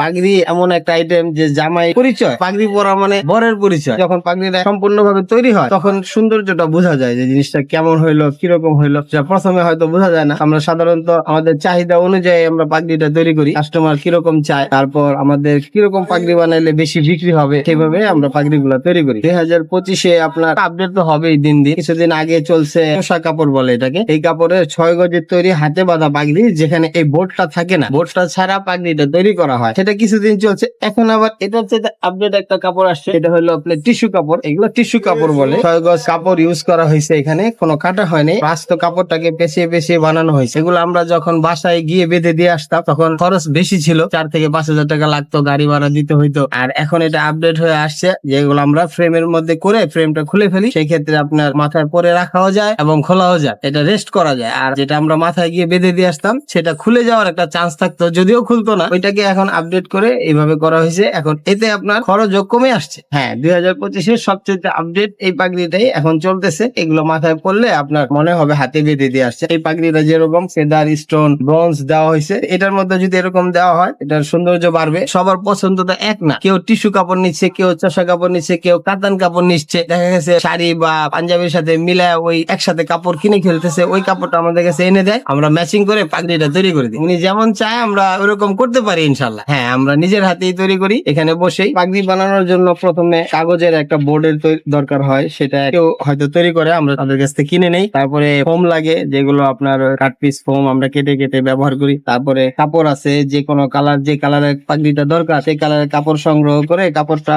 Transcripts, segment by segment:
পাগড়ি এমন একটা আইটেম যে জামাই পরিচয়, পাগড়ি পরা মানে বরের পরিচয়। যখন পাগড়িটা সম্পূর্ণভাবে তৈরি হয়, তখন সৌন্দর্যটা বোঝা যায় যে জিনিসটা কেমন হইল, কীরকম হইল। সেটা প্রথমে হয়তো বোঝা যায় না। আমরা সাধারণত আমাদের চাহিদা অনুযায়ী আমরা পাগড়িটা তৈরি করি। কাস্টমার কীরকম চায়, তারপর আমাদের কীরকম পাগড়ি বানাইলে বেশি বিক্রি হবে সেভাবে আমরা পাগড়ি গুলা তৈরি করি। দুই হাজার পঁচিশে আপনার আপডেট তো হবেই দিন দিন। কিছুদিন আগে চলছে পোশাক কাপড় বলে এটাকে। এই কাপড়ের ছয় গজের তৈরি হাতে বাঁধা পাগড়ি, যেখানে এই বোর্ডটা থাকে না। বোর্ডটা ছাড়া পাগড়িটা তৈরি করা হয়। সেটা কিছুদিন চলছে। এখন আবার এটা হচ্ছে আপডেট একটা কাপড় আসছে। এটা হলো আপনার টিস্যু কাপড়। এগুলো টিস্যু কাপড় বলে। ছয় গজ কাপড় ইউজ করা হয়েছে এখানে। কোনো কাটা হয়নি। রাস্ত কাপড়টাকে পেঁচিয়ে পেঁচিয়ে বানানো হয়েছে। এগুলো আমরা যখন বাসায় গিয়ে বেঁধে দিয়ে আসতাম তখন খরচ বেশি ছিল। চার থেকে পাঁচ হাজার টাকা লাগতো গাড়ি ভাড়া দিতে হইতো। আর এখন এটা আপডেট হয়ে আসছে যেগুলো আমরা ফ্রেমের মধ্যে করে ফ্রেমটা খুলে ফেলি। সেই ক্ষেত্রে আপনার মাথায় পরে রাখাও যায় এবং খোলাও যায়। এটা রেস্ট করা যায়। আর যেটা আমরা মাথায় গিয়ে বেঁধে দিয়ে আসতাম সেটা খুলে যাওয়ার একটা চান্স থাকতো। যদিও খুলতো না। ওইটাকে এখন আপডেট করে এইভাবে করা হয়েছে। এখন এতে আপনার খরচও কমে আসছে। হ্যাঁ দুই হাজার পঁচিশের সবচেয়ে আপডেট এই পাগড়িটাই এখন চলতেছে। এগুলো মাথায় পড়লে আপনার মনে হবে হাতে বেঁধে দিয়ে আসছে। এই পাগড়িটা যেরকম ফেদার স্টোন ব্রোঞ্জ দেওয়া হয়েছে, এটার মধ্যে যদি এরকম দেওয়া হয়, এটার সৌন্দর্য বাড়বে। সবার পছন্দ তো এক না। কেউ টিস্যু কাপড় নিচ্ছে, কেউ চষা কাপড় নিচ্ছে, কেউ কাতান কাপড় নিচ্ছে। দেখা গেছে শাড়ি বা পাঞ্জাবির সাথে মিলায় ওই একসাথে কাপড় কিনে খেলতেছে, ওই কাপড়টা আমাদের কাছে এনে দেয়। আমরা ম্যাচিং করে পাগড়িটা তৈরি করে দিই। উনি যেমন চায়, আমরা ওরকম করতে পারি ইনশাল্লাহ হ্যাঁ আমরা নিজের হাতেই তৈরি করি। এখানে বসেই পাগড়ি বানানোর জন্য প্রথমে কাগজের একটা বোর্ডের দরকার হয়, সেটা কেউ হয়তো তৈরি করে, আমরা তাদের কাছ থেকে কিনে নেই। তারপরে ফোম লাগে, যেগুলো আপনার কাট পিস ফোম আমরা কেটে কেটে ব্যবহার করি। তারপরে কাপড় আছে যে কোনো কালার, যে কালারের পাগড়িটা দরকার, সেই কালারের কাপড় সংগ্রহ করে কাপড়টা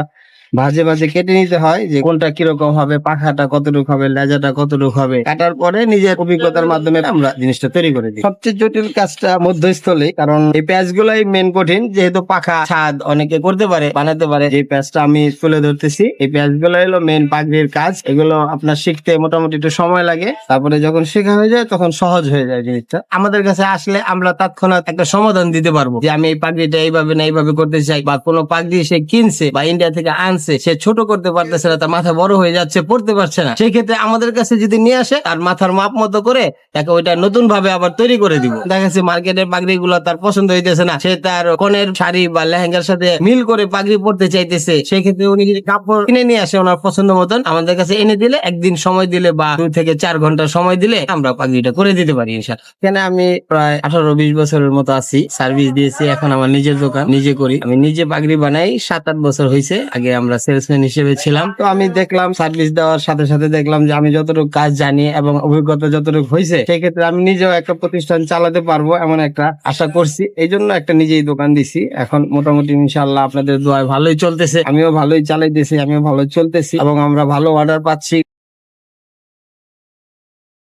ভাজে ভাজে কেটে নিতে হয় যে কোনটা কীরকম হবে, পাখাটা কতটুকু হবে, লেজাটা কতটুকু হবে। কাটার পরে নিজের অভিজ্ঞতার মাধ্যমে আমরা জিনিসটা তৈরি করে দিই। সবচেয়ে জটিল কাজটা মধ্যস্থলে কারণ এই প্যাচ গুলাই মেন কঠিন, যেহেতু পাখা, ছাদ অনেকে করতে পারে, বানাতে পারে। যে প্যাচটা আমি তুলে ধরতেছি, এই প্যাচগুলো হলো মেন পাগড়ির কাজ। এগুলো আপনার শিখতে মোটামুটি একটু সময় লাগে। তারপরে যখন শেখা হয়ে যায়, তখন সহজ হয়ে যায় জিনিসটা। আমাদের কাছে আসলে আমরা তৎক্ষণাৎ একটা সমাধান দিতে পারব। যে আমি এই পাগড়িটা এইভাবে না এইভাবে করতে চাই, বা কোনো পাগড়ি সে কিনছে, বা ইন্ডিয়া থেকে আনছে সে ছোট করতে পারতেছে না, তার মাথা বড় হয়ে যাচ্ছে, পড়তে পারছে না। সেই ক্ষেত্রে আমাদের কাছে যদি নিয়ে আসে আর মাথার মাপ মতো করে তাকে ওইটা নতুন ভাবে আবার তৈরি করে দিব। দেখা যাচ্ছে মার্কেটের পাগড়ি গুলো তার পছন্দ হইতেছে না, সে তার কনের শাড়ি বা লেহেঙ্গার সাথে মিল করে পাগড়ি পরতে চাইতেছে সেই ক্ষেত্রে উনি যদি কাপড় কিনে নিয়ে আসে ওনার পছন্দ মতন, আমাদের কাছে এনে দিলে একদিন সময় দিলে বা দুই থেকে চার ঘণ্টা সময় দিলে আমরা পাগড়িটা করে দিতে পারি ইনশাল্লাহ এখানে আমি প্রায় আঠারো বিশ বছরের মতো আছি, সার্ভিস দিয়েছি, এখন আমার নিজের দোকান, নিজে করি। আমি নিজে পাগড়ি বানাই, সাত আট বছর হয়েছে আগে আমরা সেলসম্যান হিসেবে ছিলাম। তো আমি দেখলাম সার্ভিস দেওয়ার সাথে সাথে দেখলাম যে আমি যতটুকু কাজ জানি এবং অভিজ্ঞতা যতটুকু হয়েছে, সেক্ষেত্রে আমি নিজেও একটা প্রতিষ্ঠান চালাতে পারব এমন একটা আশা করছি। এই জন্য একটা নিজেই দোকান দিছি। এখন মোটামুটি ইনশাল্লাহ আপনাদের দোয়ায় ভালোই চলতেছে। আমিও ভালোই চালাইতেছি, আমিও ভালো চলতেছি এবং আমরা ভালো অর্ডার পাচ্ছি।